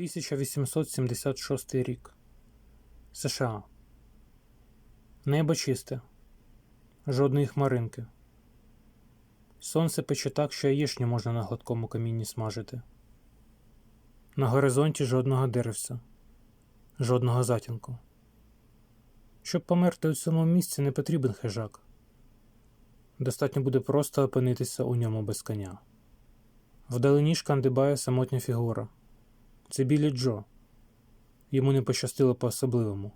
1876 рік. США. Небо чисте. Жодної хмаринки. Сонце пече так, що яєчню можна на гладкому камінні смажити. На горизонті жодного деревця, жодного затінку. Щоб померти у цьому місці, не потрібен хижак. Достатньо буде просто опинитися у ньому без коня. Вдалині шкандибає самотня фігура. Це білі Джо. Йому не пощастило по-особливому.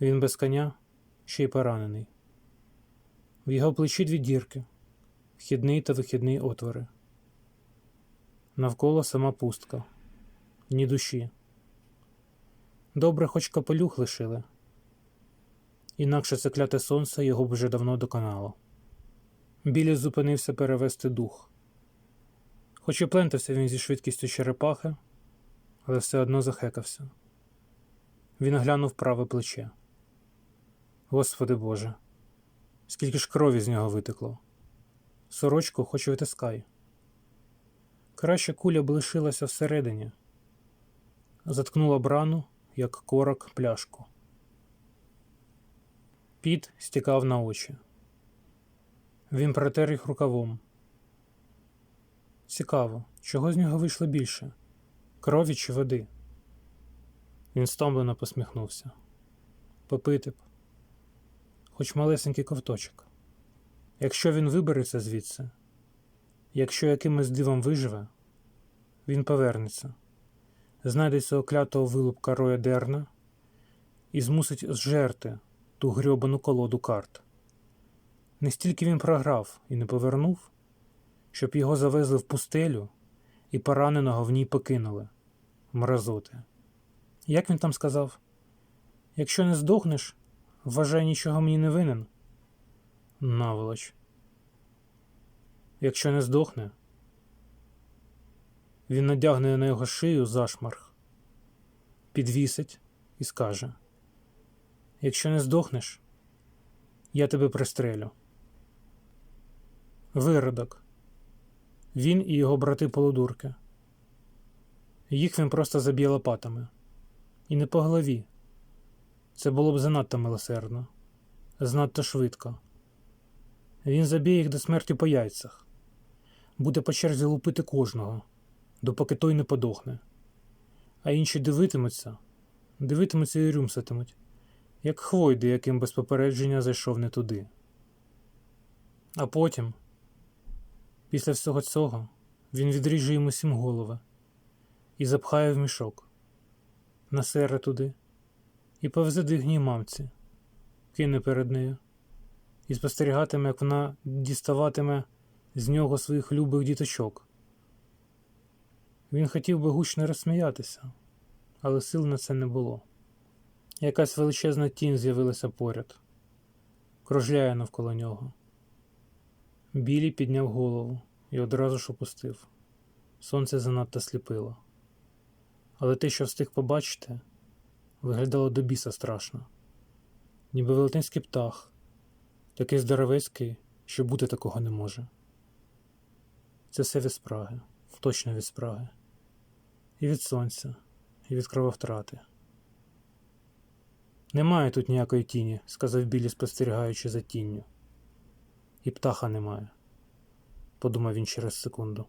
Він без коня, ще й поранений. В його плечі дві дірки, вхідний та вихідний отвори. Навколо сама пустка, ні душі. Добре, хоч капелюх лишили. Інакше це кляте сонце його б вже давно доконало. Білі зупинився перевести дух. Хоч і плентався він зі швидкістю черепахи, але все одно захекався. Він оглянув праве плече. Господи Боже, скільки ж крові з нього витекло. Сорочку хоч витискай. Краще куля б лишилася всередині, заткнула брану, як корок пляшку. Піт стікав на очі. Він протер їх рукавом. Цікаво, чого з нього вийшло більше крові чи води? Він стомлено посміхнувся. Попити б, хоч малесенький ковточок. Якщо він вибереться звідси, якщо якимось дивом виживе, він повернеться, знайде цього клятого вилупка Роя Дерна і змусить зжерти ту грьобану колоду карт. Не стільки він програв і не повернув, щоб його завезли в пустелю і пораненого в ній покинули мразоти. Як він там сказав? Якщо не здохнеш, вважай, нічого мені не винен. Наволоч. Якщо не здохне, він надягне на його шию зашмарх, підвісить і скаже: Якщо не здохнеш, я тебе пристрелю. Виродок. Він і його брати полудурки. Їх він просто заб'є лопатами. І не по голові. Це було б занадто милосердно, занадто швидко. Він заб'є їх до смерті по яйцях, буде по черзі лупити кожного, допоки той не подохне. А інші дивитимуться, дивитимуться і рюмсатимуть, як хвойди, яким без попередження зайшов не туди. А потім. Після всього цього він відріже йому сім голови і запхає в мішок, насере туди і повезе дигній мамці, кине перед нею і спостерігатиме, як вона діставатиме з нього своїх любих діточок. Він хотів би гучно розсміятися, але сил на це не було. Якась величезна тінь з'явилася поряд, кружляє навколо нього. Білі підняв голову і одразу ж опустив. Сонце занадто сліпило. Але те, що встиг побачити, виглядало до біса страшно, ніби велетенський птах, такий здоровецький, що бути такого не може. Це все від спраги, точно від спраги, і від сонця, і від крововтрати. Немає тут ніякої тіні, сказав Білі, спостерігаючи за тінню. І птаха немає, подумав він через секунду.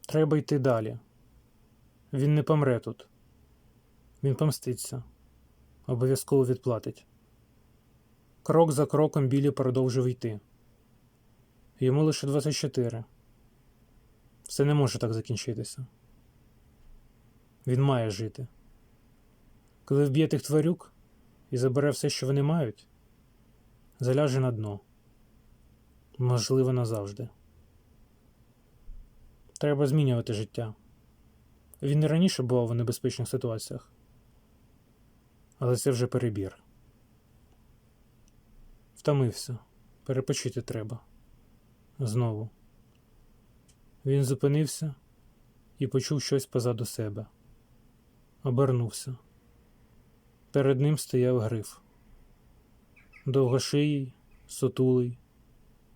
Треба йти далі. Він не помре тут. Він помститься, обов'язково відплатить. Крок за кроком Білі продовжив йти. Йому лише 24. Все не може так закінчитися. Він має жити. Коли вб'є тих тварюк і забере все, що вони мають заляже на дно. Можливо, назавжди. Треба змінювати життя. Він і раніше бував у небезпечних ситуаціях, але це вже перебір. Втомився, перепочити треба. Знову. Він зупинився і почув щось позаду себе. Обернувся. Перед ним стояв гриф довгошиїй, сутулий,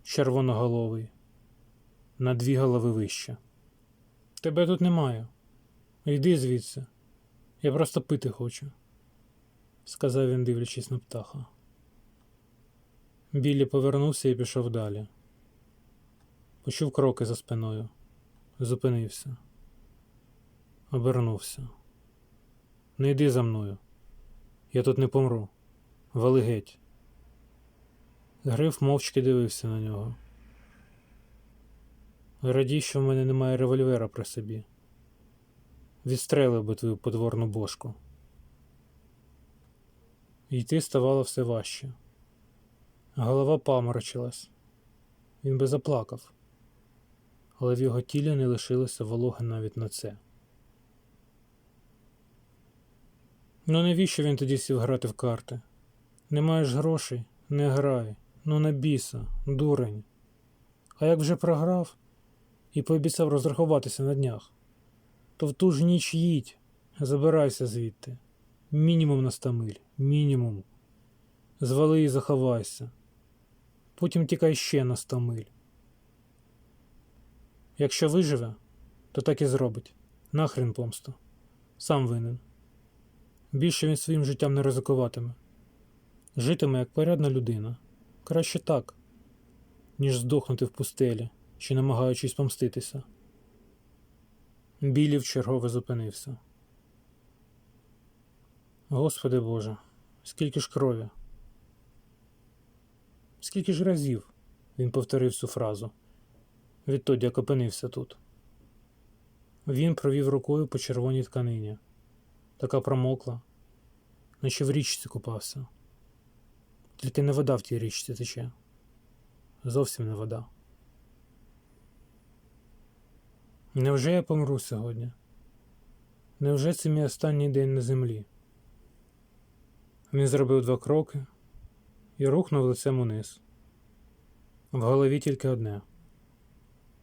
червоноголовий, на дві голови вище. Тебе тут немає. Йди звідси. Я просто пити хочу, сказав він, дивлячись на птаха. Біллі повернувся і пішов далі. Почув кроки за спиною. Зупинився. Обернувся. Не йди за мною. Я тут не помру. Вали геть. Гриф мовчки дивився на нього. Радій, що в мене немає револьвера при собі. Відстрелив би твою подворну бошку. Йти ставало все важче. Голова паморочилась. Він би заплакав, але в його тілі не лишилося вологи навіть на це. Ну навіщо він тоді сів грати в карти? Не маєш грошей, не грай. Ну на біса, дурень. А як вже програв і пообіцяв розрахуватися на днях, то в ту ж ніч їдь, забирайся звідти. Мінімум на ста миль, мінімум. Звали і заховайся. Потім тікай ще на ста миль. Якщо виживе, то так і зробить. Нахрен помсту. Сам винен. Більше він своїм життям не ризикуватиме. Житиме як порядна людина. Краще так, ніж здохнути в пустелі, чи намагаючись помститися. Білі вчергове зупинився. Господи Боже, скільки ж крові. Скільки ж разів він повторив цю фразу відтоді, як опинився тут. Він провів рукою по червоній тканині, така промокла, наче в річці купався. Тільки не вода в тій річці тече. Зовсім не вода. Невже я помру сьогодні? Невже це мій останній день на землі? Він зробив два кроки і рухнув лицем униз. В голові тільки одне: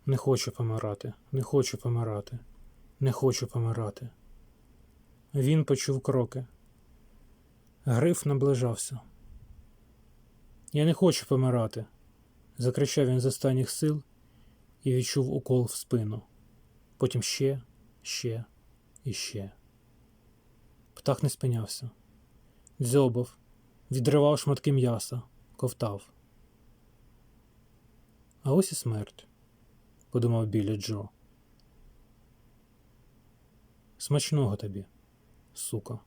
не хочу помирати, не хочу помирати, не хочу помирати. Він почув кроки. Гриф наближався. Я не хочу помирати, закричав він з останніх сил і відчув укол в спину. Потім ще, ще і ще. Птах не спинявся, дзьобав, відривав шматки м'яса, ковтав. А ось і смерть, подумав біля Джо. Смачного тобі, сука.